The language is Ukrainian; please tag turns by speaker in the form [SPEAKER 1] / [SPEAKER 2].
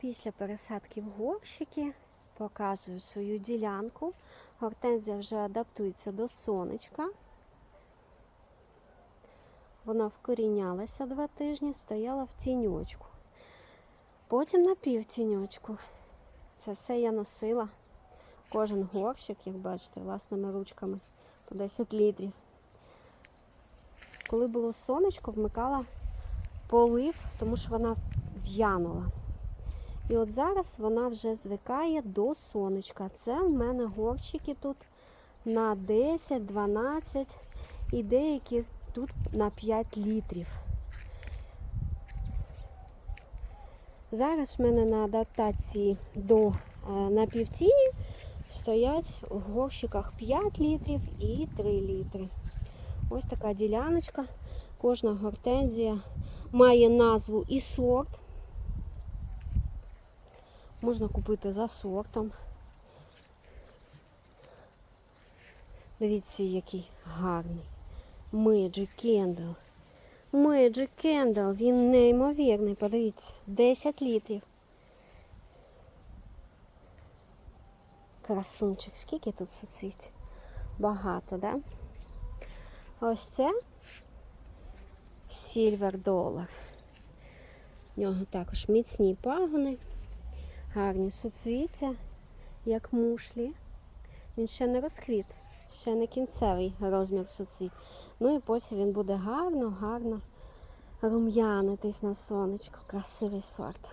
[SPEAKER 1] Після пересадки в горщики показую свою ділянку. Гортензія вже адаптується до сонечка. Вона вкорінялася два тижні, стояла в тіньочку. Потім на півтіньочку. Це все я носила. Кожен горщик, як бачите, власними ручками по 10 літрів. Коли було сонечко, вмикала полив, тому що вона в'янула. І от зараз вона вже звикає до сонечка. Це в мене горщики тут на 10, 12 і деякі тут на 5 літрів. Зараз в мене на адаптації до е, напівтіні стоять в горщиках 5 літрів і 3 літри. Ось така діляночка. Кожна гортензія має назву і сорт. Можна купити за сортом. Дивіться, який гарний. Magic Candle. Magic Candle, він неймовірний. Подивіться, 10 літрів. Красунчик, скільки тут суцвіть? Багато, да? Ось це Silver Dollar. В нього також міцні пагони, гарні суцвіття, як мушлі. Він ще не розквіт, ще не кінцевий розмір суцвіт. Ну і потім він буде гарно, гарно рум'янитись на сонечку. Красивий сорт.